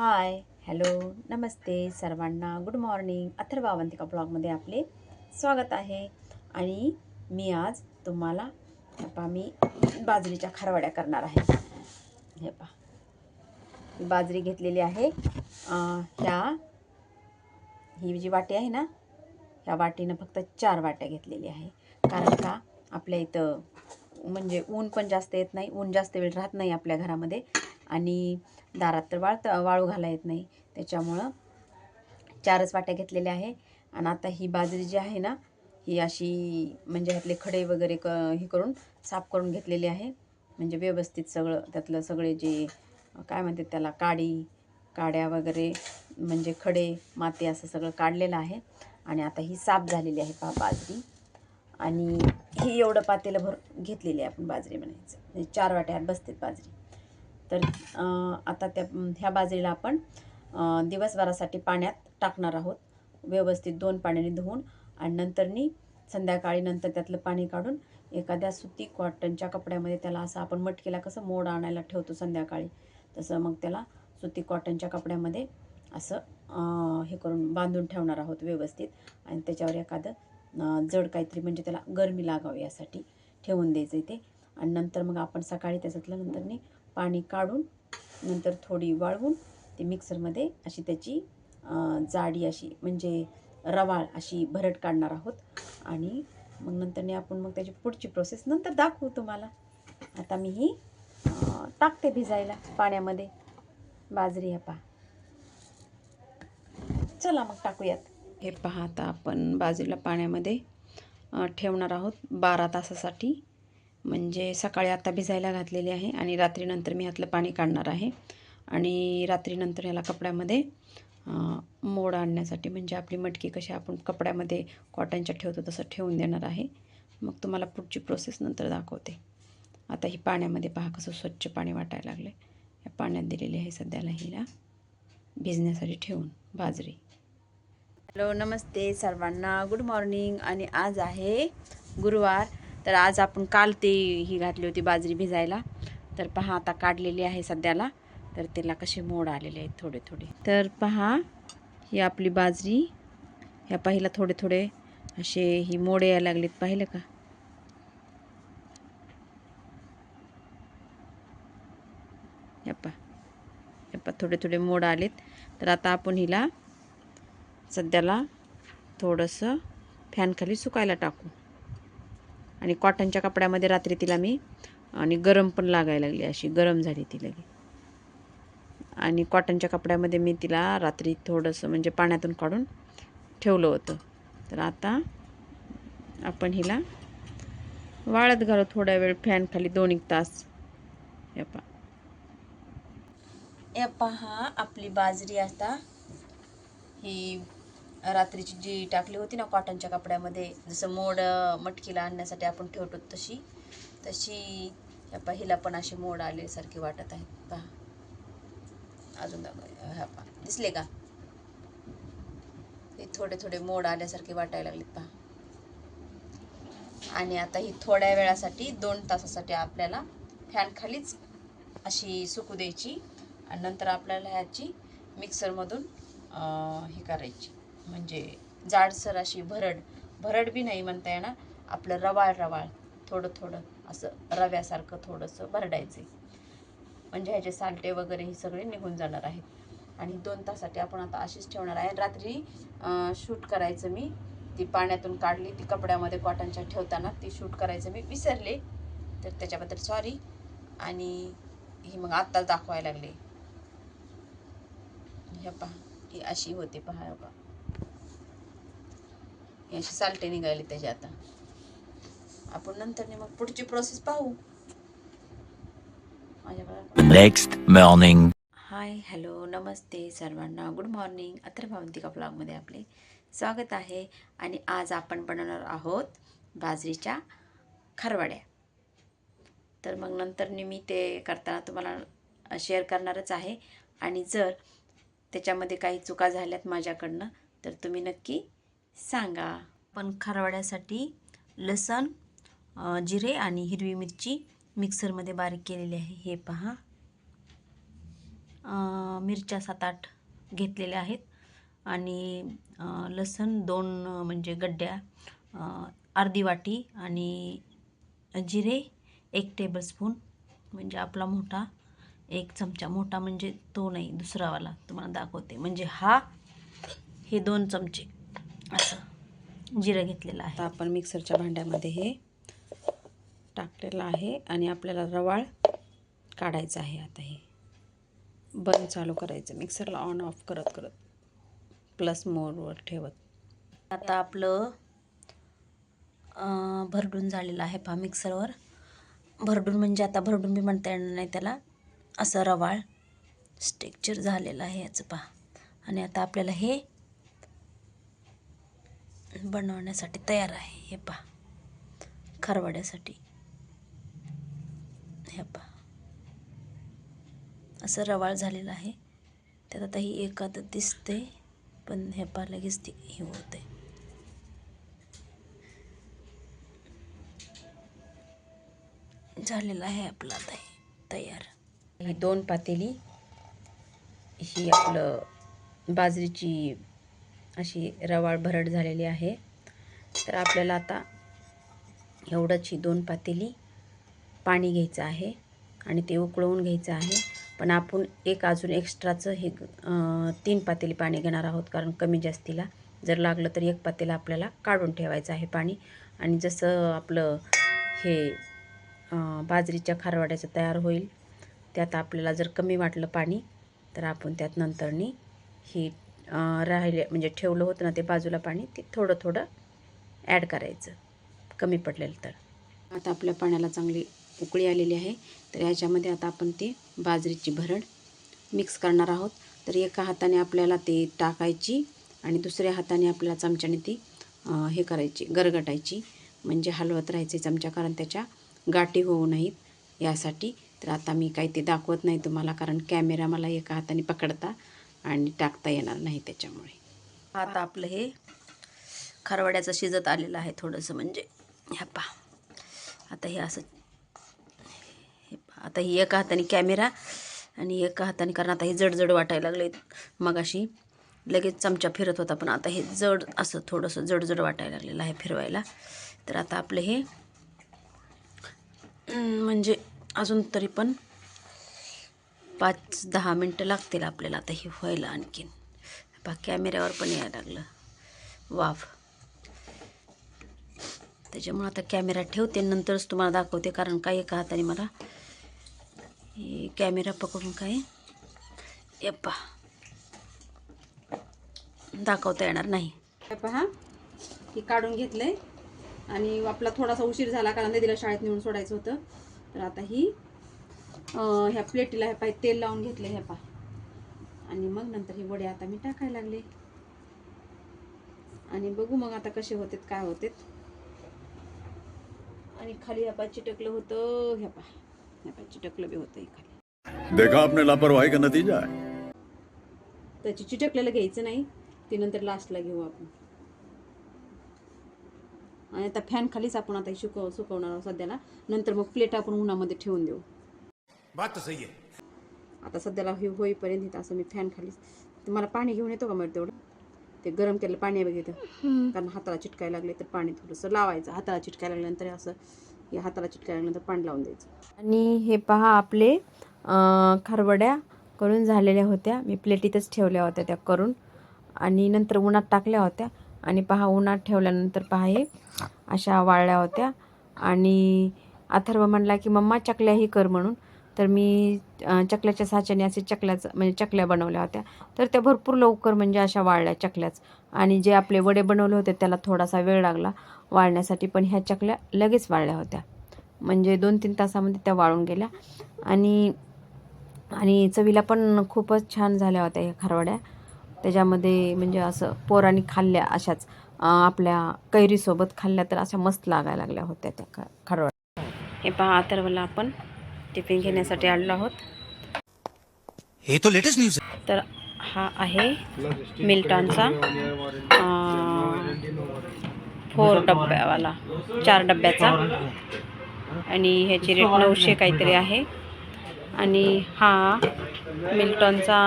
हाय hello नमस्ते सर्वांना. Good morning. Atharva Avantika ब्लॉगमध्ये आपले स्वागत आहे. आणि मी आज तुम्हाला हे पहा मी बाजरीच्या खारवड्या करणार आहे. हे पहा. बाजरी घेतलेली आहे. ह्या ही जी वाटी आहे ना ह्या वाटीनं फक्त चार वाट्या घेतलेली आहे. कारण का आपल्या इथं म्हणजे ऊन पण जास्त येत नाही ऊन जास्त वेळ राहत नाही आपल्या घरामध्ये. आणि दारात तर वाळत वाळू घाला येत नाही. त्याच्यामुळं चारच वाट्या घेतलेल्या आहे. आणि आता ही बाजरी जी आहे ना ही अशी म्हणजे ह्यातले खडे वगैरे क हे करून साफ करून घेतलेली आहे. म्हणजे व्यवस्थित सगळं त्यातलं सगळे जे काय म्हणतात त्याला काडी काड्या वगैरे म्हणजे खडे माती असं सगळं काढलेलं आहे. आणि आता ही साफ झालेली आहे पहा बाजरी. आणि ही एवढं पातेलं भर घेतलेली आहे आपण बाजरी म्हणायचं. म्हणजे चार वाट्यात बसतात बाजरी. तर आता त्या ह्या बाजरीला आपण दिवसभरासाठी पाण्यात टाकणार आहोत. व्यवस्थित दोन पाण्याने धुवून आणि नंतरनी संध्याकाळी नंतर त्यातलं पाणी काढून एखाद्या सुती कॉटनच्या कपड्यामध्ये त्याला असं आपण मटकीला कसं मोड आणायला ठेवतो संध्याकाळी तसं मग त्याला सुती कॉटनच्या कपड्यामध्ये असं हे करून बांधून ठेवणार आहोत व्यवस्थित. आणि त्याच्यावर एखादं जड काहीतरी म्हणजे त्याला गरमी लागावी यासाठी ठेवून द्यायचं आहे ते आणि नंतर मग आपण सकाळी त्याच्यातल्या नंतरनी पाणी काढून नंतर थोडी वाळवून ते मिक्सरमध्ये अशी त्याची जाडी अशी म्हणजे रवाळ अशी भरट काढणार आहोत. आणि मग नंतरने आपण मग त्याची पुढची प्रोसेस नंतर दाखवू तुम्हाला. आता मी ही टाकते भिजायला पाण्यामध्ये. बाजरी ह्या पहा. चला मग टाकूयात. हे पहा आता आपण बाजरीला पाण्यामध्ये ठेवणार आहोत बारा तासासाठी. म्हणजे सकाळी आता भिजायला घातलेली आहे आणि रात्रीनंतर मी ह्यातलं पाणी काढणार आहे. आणि रात्रीनंतर ह्याला कपड्यामध्ये मोड आणण्यासाठी म्हणजे आपली मटकी कशी आपण कपड्यामध्ये कॉटनच्या ठेवतो तसं ठेवून देणार आहे. मग तुम्हाला पुढची प्रोसेस नंतर दाखवते. आता ही पाण्यामध्ये पहा कसं स्वच्छ पाणी वाटायला लागले या पाण्यात दिलेली आहे सध्याला हिला भिजण्यासाठी ठेवून बाजरी. हॅलो नमस्ते सर्वांना. Good morning. आणि आज आहे गुरुवार. तर आज आपण काल ते ही घातली होती बाजरी भिजायला. तर पहा आता काढलेली आहे सध्याला. तर त्याला कसे मोड आलेले आहेत थोडे थोडे. तर पहा ही आपली बाजरी. ह्या पहिला थोडे थोडे असे ही मोड यायला लागलेत पाहिलं का? ह्या पहा. पहा थोडे थोडे मोड आलेत. तर आता आपण हिला सध्याला थोडंसं फॅनखाली सुकायला टाकू. आणि कॉटनच्या कपड्यामध्ये रात्री तिला मी आणि गरम पण लागायला लागली अशी गरम झाली ती लगे. आणि कॉटनच्या कपड्यामध्ये मी तिला रात्री थोडंसं म्हणजे पाण्यातून काढून ठेवलं होतं. तर आता आपण हिला वाळत घालू थोड्या वेळ फॅनखाली दोन एक तास. हे पहा. हा आपली बाजरी आता. ही रात्रीची जी टाकली होती ना कॉटनच्या कपड्यामध्ये जसं मोड मटकीला आणण्यासाठी आपण ठेवतो तशी तशी ह्या पहिला पण असे मोड आल्यासारखे वाटत आहेत पहा. अजून ह्या पहा. दिसले का? हे थोडे थोडे मोड आल्यासारखे वाटायला लागले पहा. आणि आता ही थोड्या वेळासाठी दोन तासासाठी आपल्याला फॅन खालीच अशी सुकू द्यायची आणि नंतर आपल्याला ह्याची मिक्सरमधून हे करायची. म्हणजे जाडसर अशी भरड भरड बी नाही म्हणता येणार. आपलं रवाळ रवाळ थोडं थोडं असं रव्यासारखं थोडंसं भरडायचं. म्हणजे ह्याचे सालटे वगैरे हे सगळे निघून जाणार आहेत. आणि दोन तासाठी आपण आता अशीच ठेवणार आहे. रात्री शूट करायचं मी. ती पाण्यातून काढली ती कपड्यामध्ये कॉटनच्या ठेवताना ती शूट करायचं मी विसरले. तर त्याच्याबद्दल सॉरी आणि ही मग आत्ताच दाखवायला लागले. हे पहा ही अशी होते पहा बा पहा. अशी सालटे निघाली त्याची आता. आपण नंतर मग पुढची प्रोसेस पाहू. Next morning. हाय हॅलो नमस्ते सर्वांना. गुड मॉर्निंग अथर्भावंतिका ब्लॉगमध्ये आपले स्वागत आहे. आणि आज आपण बनवणार आहोत बाजरीच्या खारवड्या. तर मग नंतर मी ते करताना तुम्हाला शेअर करणारच आहे. आणि जर त्याच्यामध्ये काही चुका झाल्यात माझ्याकडनं तर तुम्ही नक्की सांगा. पण खारवड्यासाठी लसण जिरे आणि हिरवी मिरची मिक्सरमध्ये बारीक केलेली आहे. हे पहा. मिरच्या सात आठ घेतलेल्या आहेत. आणि लसण दोन म्हणजे गड्ड्या अर्धी वाटी आणि जिरे एक टेबलस्पून म्हणजे आपला मोठा एक चमचा. मोठा म्हणजे तो नाही दुसरावाला तुम्हाला दाखवते. म्हणजे हा हे दोन चमचे. असं जिरं घेतलेलं आहे. आता आपण मिक्सरच्या भांड्यामध्ये हे टाकलेलं आहे आणि आपल्याला रवाळ काढायचं आहे आता हे. बंद चालू करायचं. मिक्सरला ऑन ऑफ करत करत. प्लस मोरवर ठेवत. आता आपलं भरडून झालेलं आहे पहा मिक्सरवर. भरडून म्हणजे आता भरडून बी म्हणता येणार नाही त्याला. असं रवाळ स्टेक्चर झालेलं आहे याचं पहा. आणि आता आपल्याला हे बनवण्यासाठी तयार आहे. हे पहा. खरवड्यासाठी. हे पहा. असं रवाळ झालेलं आहे. त्यात आता ही एखादं दिसते पण हे पहा लगेच ती हे होते झालेलं आहे आपलं आता हे तयार. ही दोन पातेली ही आपलं बाजरीची अशी रवाळ भरड झालेली आहे. तर आपल्याला आता एवढंच ही दोन पातेली पाणी घ्यायचं आहे आणि ते उकळवून घ्यायचं आहे. पण आपण एक अजून एक्स्ट्राचं हे तीन पातेली पाणी घेणार आहोत कारण कमी जास्तीला. जर लागलं तर एक पातेला आपल्याला काढून ठेवायचं आहे पाणी. आणि जसं आपलं हे बाजरीच्या खारवाड्याचं तयार होईल त्यात आपल्याला जर कमी वाटलं पाणी तर आपण त्यात नंतरनी ही राहिले म्हणजे ठेवलं होतं ना ते बाजूला पाणी ते थोडं थोडं ॲड करायचं. कमी पडलेलं तर. आता आपल्या पाण्याला चांगली उकळी आलेली आहे. तर याच्यामध्ये आता आपण ते बाजरीची भरड मिक्स करणार आहोत. तर एका हाताने आपल्याला ते टाकायची आणि दुसऱ्या हाताने आपल्याला चमच्याने ती हे करायची गरगटायची. म्हणजे हलवत राहायचे चमचा कारण त्याच्या गाठी होऊ नाहीत यासाठी. तर आता मी काही ते दाखवत नाही तुम्हाला कारण कॅमेरा मला एका हाताने पकडता आणि टाकता येणार नाही त्याच्यामुळे. आता आपलं हे खारवाड्याचं शिजत आलेलं आहे थोडंसं म्हणजे. ह्या पहा. आता हे असं हे पहा. आता ही एका हाताने कॅमेरा आणि एका हाताने कारण आता हे जडजड वाटायला लागले. मगाशी लगेच चमचा फिरत होता पण आता हे जड असं थोडंसं जडजड वाटायला लागलेलं आहे फिरवायला. तर आता आपलं हे म्हणजे अजून तरी पण पाच दहा मिनटं लागतील आपल्याला. आता हे व्हायला आणखीन. बा कॅमेऱ्यावर पण यायला लागलं. वाफ. त्याच्यामुळं आता कॅमेरा ठेवते. नंतरच तुम्हाला दाखवते कारण काय एका हाताने मला हे कॅमेरा पकडून काय? हे पहा. दाखवता येणार नाही. हे पहा. ही काढून घेतलंय. आणि आपला थोडासा उशीर झाला कारण दिला शाळेत नेऊन सोडायचं होतं. तर आता ही ह्या प्लेटीला हे पाय तेल लावून घेतलं हे पहा आणि मग नंतर ही वडे आता मी टाकायला लागले. आणि बघू मग आता कसे होतेत काय होतेत. आणि खाली ह्या पाय चिटकलं होतं ह्या पहा ह्या पाय चिटकलं बी होतं हे खाली देखा आपने लापरवाही का नतीजा है? त्याची चिटकलेलं घ्यायचं नाही ते नंतर लास्टला घेऊ आपण. आणि आता फॅन खालीच आपण आता सुकव सुकवणार आहोत सध्याला. नंतर मग प्लेट आपण उन्हामध्ये ठेवून देऊ. बात तो सही है आता सध्याला हे होईपर्यंत इथं असं मी फॅन खालीच. तुम्हाला पाणी घेऊन येतो का मग तेवढं? ते गरम केलेलं पाणी आहे बघितलं कारण हाताला चिटकायला लागले तर पाणी थोडंसं लावायचं. हाताला चिटकायला लागल्यानंतर असं हे हाताला चिटकायला लागल्यानंतर पाणी लावून द्यायचं. आणि हे पहा आपले खारवड्या करून झालेल्या होत्या. मी प्लेटीतच ठेवल्या होत्या त्या करून. आणि नंतर उन्हात टाकल्या होत्या. आणि पहा उन्हात ठेवल्यानंतर पहा हे अशा वाळल्या होत्या. आणि अथर्व म्हणला की मम्मा चकल्याही कर म्हणून. तर मी चकल्याच्या साच्याने असे चकल्याचं म्हणजे चकल्या बनवल्या होत्या. तर त्या भरपूर लवकर म्हणजे अशा वाळल्या चकल्याच. आणि जे आपले वडे बनवले होते त्याला थोडासा वेळ लागला वाळण्यासाठी पण ह्या चकल्या लगेच वाळल्या होत्या. म्हणजे दोन तीन तासामध्ये त्या वाळून गेल्या. आणि आणि चवीला पण खूपच छान झाल्या होत्या ह्या खारवड्या. त्याच्यामध्ये म्हणजे असं पोरांनी खाल्ल्या अशाच आपल्या कैरीसोबत खाल्ल्या तर अशा मस्त लागायला लागल्या होत्या त्या खा खारवड्या. हे पहा अथर्वला आपण. टिफिन घेण्यासाठी आणलो आहोत. ये तो लेटेस्ट न्यूज है तर हा आहे मिल्टॉनचा फोर डब्यावाला चार डब्याचा आणि ह्याची रेट नऊशे काहीतरी आहे. आणि हा मिल्टॉनचा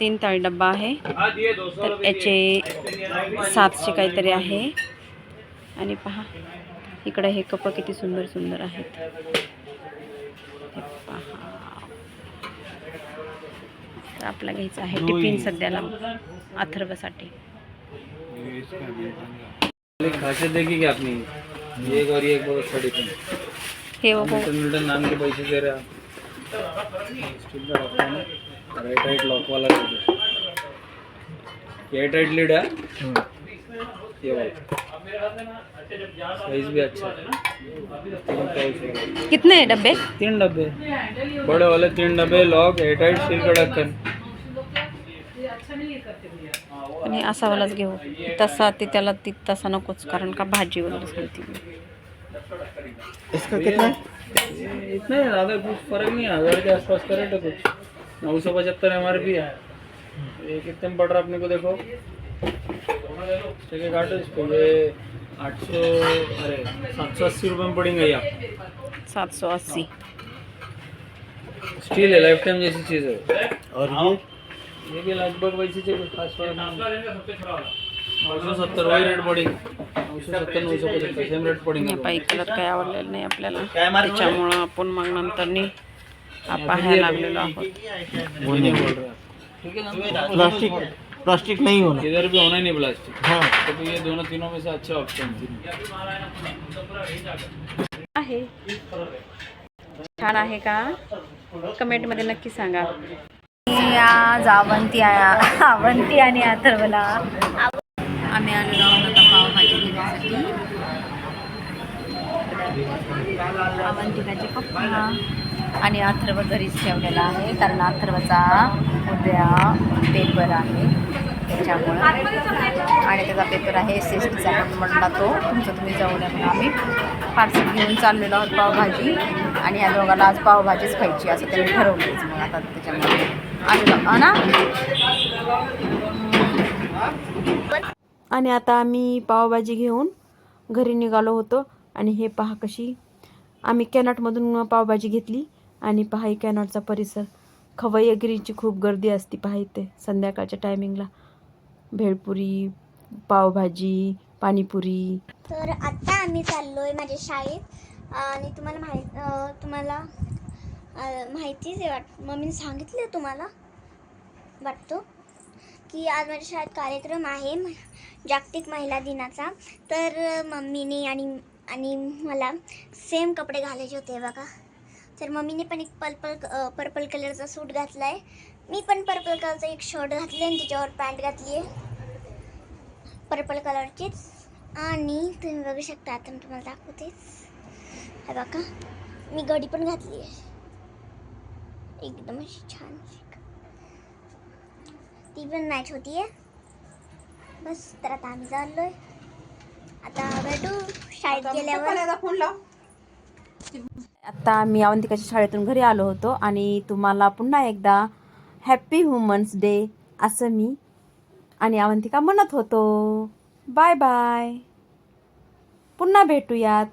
तीन थाळी डब्बा आहे. तर याचे सातशे काहीतरी आहे. आणि पहा इकडे हे कप किती सुंदर सुंदर आहेत हे पहा तर आपला घ्यायचं आहे टिफिन सध्याला अथर्वसाठी. एक खासियत देखी क्या अपनी एक और ये एक बहुत बड़ी थी हे बघू. मिल्टन मिल्टन नाम के पैसे दे रहे आप स्टील का रखा है राइट राइट लॉक वाला दे दो ये टाइट लीड है ये वाला साइज भी अच्छा है तीन pouch वाला। कितने आहे डब्बे? तीन डब्बे. बड़े वाले तीन डब्बे लॉक एयर टाइट स्टील का ढक्कन आणि असावालाच घेऊ. तसा ती त्याला ती तसा नकोच कारण का भाजी वगैरे सांगते इसका कितना? इतना ही ज़्यादा कुछ फर्क नहीं है हज़ार के आसपास का रेट है कुछ। नौ सौ पचहत्तर एम आर पी है। ये कितने में पड़ रहा है अपने को देखो। ठीक है काटो इसको। ये आठ सौ अरे सात सौ अस्सी रुपये में पड़ेंगे ये। सात सौ अस्सी। स्टील है लाइफ टाइम जैसी चीज़ है। और ये? ये भी लगभग वैसी चीज़ कुछ खास फर्क नहीं नौ सौ सत्तर वही रेट सत्तर पचहत्तर सेम रेट कलर काही आवडलेलं नाही आपल्याला. त्याच्यामुळं आपण मग नंतर पाहायला लागलेलो आहोत. है प्लास्टिक प्लास्टिक नहीं होना इधर भी होना ही नहीं प्लास्टिक. हाँ. तो ये दोनों तीनों में से अच्छे ऑप्शन आहे. छान आहे का? कमेंटमध्ये नक्की सांगा. आज आया सावंती आणि अथर्वला आम्ही आलेलो आहोत आता पावभाजी घेण्यासाठी. अवंतिकाचे पप्पा आणि अथर्व घरीच ठेवलेला आहे कारण अथर्वचा उद्या पेपर आहे त्याच्यामुळं. आणि त्याचा पेपर आहे एस एस टीचा पण म्हणला तो तुमचं तुम्ही जाऊन म्हणून आम्ही. पार्सल घेऊन चाललेलो आहोत पावभाजी. आणि या दोघांना आज पावभाजीच खायची असं त्यांनी ठरवलंच मग आता त्याच्यामुळे ना? आणि आता आम्ही पावभाजी घेऊन घरी निघालो होतो. आणि हे पहा कशी. आम्ही कॅनॉटमधून पावभाजी घेतली. आणि पहा ही कॅनॉटचा परिसर. खवय्यगिरीची खूप गर्दी असते पहा इथे संध्याकाळच्या टायमिंगला भेळपुरी पावभाजी पाणीपुरी. तर आत्ता आम्ही चाललो आहे माझ्या शाळेत. आणि तुम्हाला माहीत तुम्हाला माहितीच आहे वाट मम्मीने सांगितलं तुम्हाला वाटतो की आज माझ्या शाळेत कार्यक्रम आहे जागतिक महिला दिनाचा. तर मम्मीने आणि आणि मला सेम कपडे घालायचे होते बघा. तर मम्मीने पण एक पर्पल पर्पल कलरचा सूट घातला आहे मी पण पर्पल कलरचा एक शर्ट घातले आणि त्याच्यावर पॅन्ट घातली आहे पर्पल कलरचीच आणि तुम्ही बघू शकता आता मी तुम्हाला दाखवतेच. हे बघा. मी घडी पण घातली आहे एकदम अशी छान ती पण मॅच होती आहे बस तर आता आम्ही चाललोय. आता भेटू शाळेत गेल्यावर. आत्ता मी अवंतिकाच्या शाळेतून घरी आलो होतो आणि तुम्हाला पुन्हा एकदा हॅप्पी वुमन्स डे असं मी आणि अवंतिका म्हणत होतो. बाय बाय पुन्हा भेटूयात.